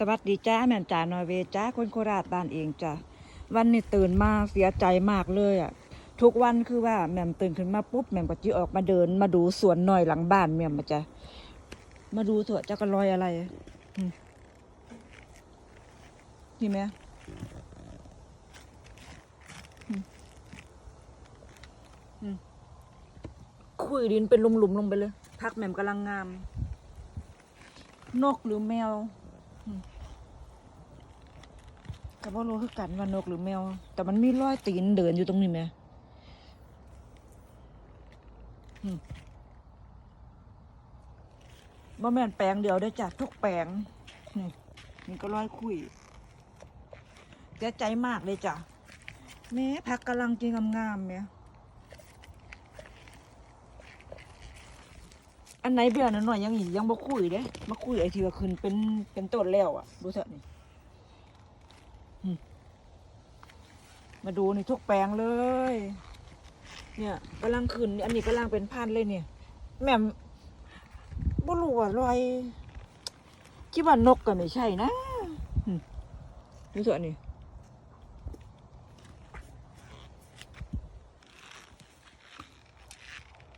สวัสดีจ้าแม่จ่านอร์เวจ้าคนโคราชบ้านเองจ้ะวันนี้ตื่นมาเสียใจมากเลยอะทุกวันคือว่าแม่มตื่นขึ้นมาปุ๊บแม่มก็จิออกมาเดิน มาดูสวนหน่อยหลังบ้านแม่มมาจ้ะมาดูเถอะจะกระลอยอะไรนี่ไหมอืมอืมคุยดินเป็นหลุมๆลงไปเลย พักแม่มกำลังงาม นกหรือแมว ก็บ่รู้คือกันว่านกหรือแมว แต่มันมีรอยตีนเดินอยู่ตรงนี้ไหมบ่แม่นแปลงเดียวได้จ้ะทุกแปลงนี่นี่ก็ร้อยคุยเสียใจมากเลยจ้ะแม่พักกำลังจริงงามๆเนี่ย อันไหนเบี้ยหน่อยๆยังอีกยังบ่คุยเด้มาคุยไอ้ที่ว่าขึ้นเป็นเป็นต้นแล้วอะ ดูเถอะนี่มาดูนี่ทุกแปลงเลย เนี่ยกำลังขึ้นอันนี้กำลังเป็นพันเลยเนี่ย แม่มบ่รู้ว่ารอยคิดว่านกก็ไม่ใช่นะดูส่วนนี้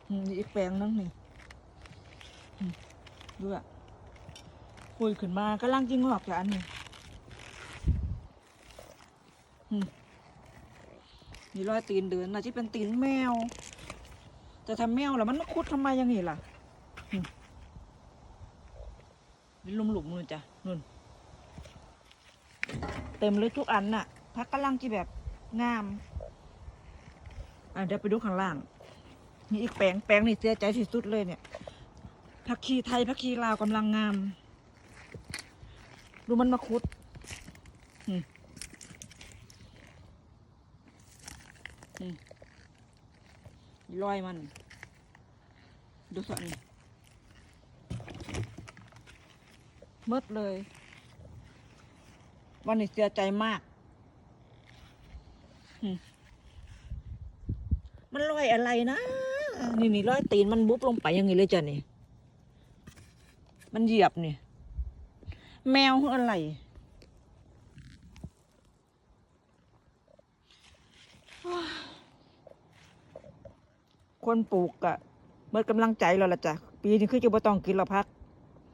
อืมนี่อีกแปลงนึงนี่ ดูอะปุยขึ้นมากำลังจิงอกจากอันนี้มีรอยตีนเดินน่าจะเป็นตีนแมว จะทำแมวแล้วมันมาคุดทำไมอยังนี้ล่ะอืมเป็นหลุมนู่นจ้ะนู่นเต็มเลยทุกอันน่ะพักกำลังจีแบบงาม อะเดี๋ยวไปดูข้างล่างนี่อีกแปลงแปลงนี่เสียใจที่สุดเลยเนี่ย ผักชีไทยผักชีลาวกำลังงาม ดูมันมาคุดอืมรอยมัน ดูสันนี่มืดเลย วันนี้เสียใจมากมันรอยอะไรนะ นี่นี่รอยตีนมันบุบลงไปยังไงเลยจ้ะนี่ มันเหยียบนี่ แมวหรืออะไร คนปลูกอะเมื่อกำลังใจแล้วล่ะจ้ะ ปีนี้คือจะบ่ต้องกินและพัก